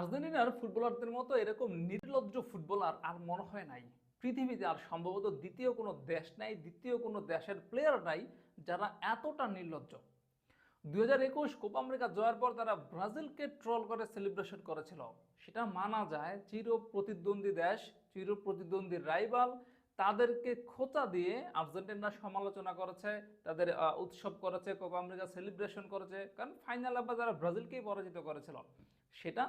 আর্জেন্টিনার ফুটবলারদের মতো এরকম নির্লজ্জ ফুটবলার আর মনে হয় নাই। পৃথিবীতে আর সম্ভবত দ্বিতীয় কোনো দেশ নাই, দ্বিতীয় কোনো দেশের প্লেয়ার নাই যারা এতটা নির্লজ্জ। দুই হাজার একুশ কোপা আমেরিকা জয়ের পর তারা ব্রাজিলকে ট্রল করে সেলিব্রেশন করেছিল। সেটা মানা যায় চির প্রতিদ্বন্দ্বী দেশ চির প্রতিদ্বন্দ্বী রাইভাল তাদেরকে খোঁচা দিয়ে আর্জেন্টিনা সমালোচনা করেছে, তাদের উৎসব করেছে, কোপা আমেরিকা সেলিব্রেশন করেছে, কারণ ফাইনাল আবার যারা ব্রাজিলকেই পরাজিত করেছিল। সেটা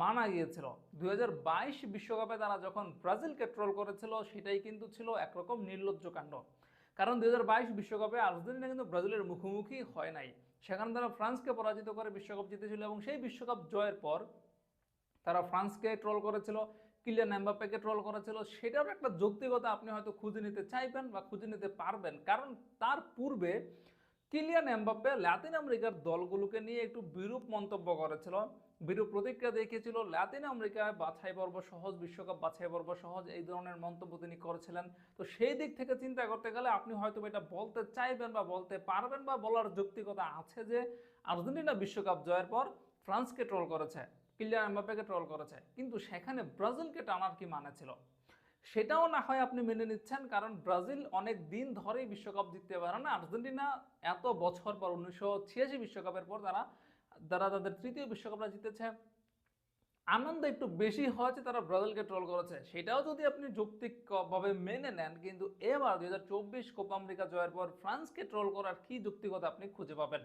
মানা গিয়েছিল। দুই বিশ্বকাপে তারা যখন ব্রাজিলকে ট্রোল করেছিল, সেটাই কিন্তু ছিল একরকম নির্লজ্জ কাণ্ড। কারণ দুই বিশ্বকাপে আর্জেন্টিনা কিন্তু ব্রাজিলের মুখোমুখি হয় নাই। সেখানে তারা ফ্রান্সকে পরাজিত করে বিশ্বকাপ জিতেছিল এবং সেই বিশ্বকাপ জয়ের পর তারা ফ্রান্সকে ট্রল করেছিল, কিলিয়ান এমবাপ্পেকে ট্রল করেছিল। সেটারও একটা যৌক্তিকতা আপনি হয়তো খুঁজে নিতে চাইবেন বা খুঁজে নিতে পারবেন। কারণ তার পূর্বে কিলিয়ান এমবাপ্পে লাতিন আমেরিকার দলগুলোকে নিয়ে একটু বিরূপ মন্তব্য করেছিল। বিরূপ প্রতিক্রিয়া দেখিয়েছিল, লাতিন আমেরিকায় বাছাই পর্ব সহজ, বিশ্বকাপ বাছাই পর্ব সহজ এই ধরনের মন্তব্য তিনি করেছিলেন। তো সেই দিক থেকে চিন্তা করতে গেলে আপনি হয়তো এটা বলতে চাইবেন বা বলতে পারবেন বা বলার যৌক্তিকতা আছে যে, আর্জেন্টিনা বিশ্বকাপ জয়ের পর ফ্রান্সকে ট্রল করেছে, কিলিয়ান এমবাপ্পেকে ট্রল করেছে। কিন্তু সেখানে ব্রাজিলকে টানার কি মানে ছিল? সেটাও না হয় আপনি মেনে নিচ্ছেন, কারণ ব্রাজিল অনেক দিন ধরেই বিশ্বকাপ জিততে পারে না। আর্জেন্টিনা এত বছর পর, উনিশশো ছিয়াশি বিশ্বকাপের পর তারা তারা তাদের তৃতীয় বিশ্বকাপটা জিতেছে। আনন্দ একটু বেশি হয়েছে তারা ব্রাজিলকে ট্রল করেছে। সেটাও যদি আপনি যৌক্তিকভাবে মেনে নেন, কিন্তু এবার দুই হাজার চব্বিশ কোপা আমেরিকা জয়ের পর ফ্রান্সকে ট্রল করার কি যৌক্তিকতা আপনি খুঁজে পাবেন?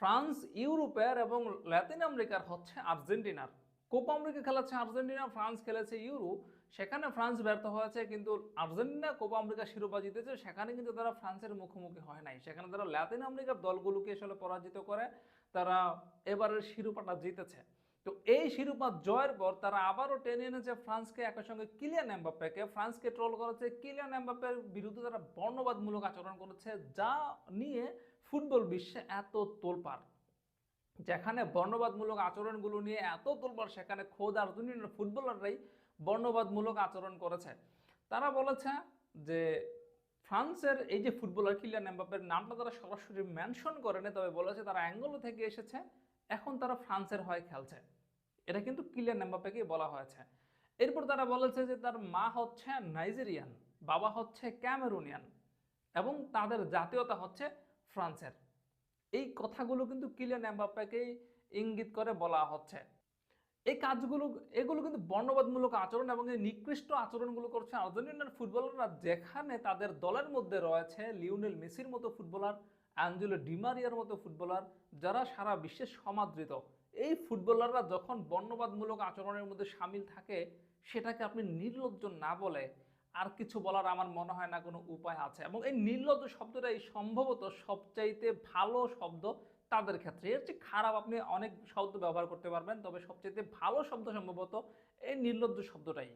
ফ্রান্স, ইউরোপের এবং লাতিন আমেরিকার হচ্ছে আর্জেন্টিনার। কোপা আমেরিকা খেলাচ্ছে আর্জেন্টিনা, ফ্রান্স খেলেছে ইউরো। সেখানে ফ্রান্স ব্যর্থ হয়েছে, কিন্তু আর্জেন্টিনা কোপা আমেরিকা শিরোপা জিতেছে। সেখানে কিন্তু তারা ফ্রান্সের মুখোমুখি হয় নাই। সেখানে তারা লাতিন আমেরিকার দলগুলোকে আসলে পরাজিত করে, তারা এবারের শিরোপাটা জিতেছে। তো এই শিরোপা জয়ের পর তারা আবারও টেনে এনেছে ফ্রান্সকে। একই সঙ্গে কিলিয়ান এমবাপ্পেকে ফ্রান্সকে ট্রোল করেছে। কিলিয়ান এমবাপ্পের বিরুদ্ধে তারা বর্ণবাদমূলক আচরণ করেছে, যা নিয়ে ফুটবল বিশ্বে এত তোলপাড়। যেখানে বর্ণবাদমূলক আচরণগুলো নিয়ে এত তোলবার সেখানে খোদ আর্জেন্টিনার ফুটবলাররাই বর্ণবাদমূলক আচরণ করেছে। তারা বলেছে যে ফ্রান্সের এই যে ফুটবলার কিলিয়ান এমবাপ্পের নামটা তারা সরাসরি মেনশন করেনি, তবে বলেছে তারা অ্যাঙ্গলো থেকে এসেছে, এখন তারা ফ্রান্সের হয়ে খেলছে। এটা কিন্তু কিলিয়ান এমবাপ্পেকেই বলা হয়েছে। এরপর তারা বলেছে যে তার মা হচ্ছে নাইজেরিয়ান, বাবা হচ্ছে ক্যামেরুনিয়ান এবং তাদের জাতীয়তা হচ্ছে ফ্রান্সের। এই কথাগুলো কিন্তু কিলিয়ান এমবাপ্পেকেই ইঙ্গিত করে বলা হচ্ছে। এই কাজগুলো, এগুলো কিন্তু বর্ণবাদমূলক আচরণ এবং এই নিকৃষ্ট আচরণগুলো করছে আর্জেন্টিনার ফুটবলাররা, যেখানে তাদের দলের মধ্যে রয়েছে লিওনেল মেসির মতো ফুটবলার অ্যাঞ্জেলো ডিমারিয়ার মতো ফুটবলার, যারা সারা বিশ্বে সমাদৃত। এই ফুটবলাররা যখন বর্ণবাদমূলক আচরণের মধ্যে সামিল থাকে, সেটাকে আপনি নির্লজ্জ না বলে আর কিছু বলার আমার মনে হয় না কোনো উপায় আছে। এবং এই নির্লজ্জ শব্দটাই সম্ভবত সবচাইতে ভালো শব্দ তাদের ক্ষেত্রে। এর চেয়ে খারাপ আপনি অনেক শব্দ ব্যবহার করতে পারবেন, তবে সবচাইতে ভালো শব্দ সম্ভবত এই নির্লজ্জ শব্দটাই।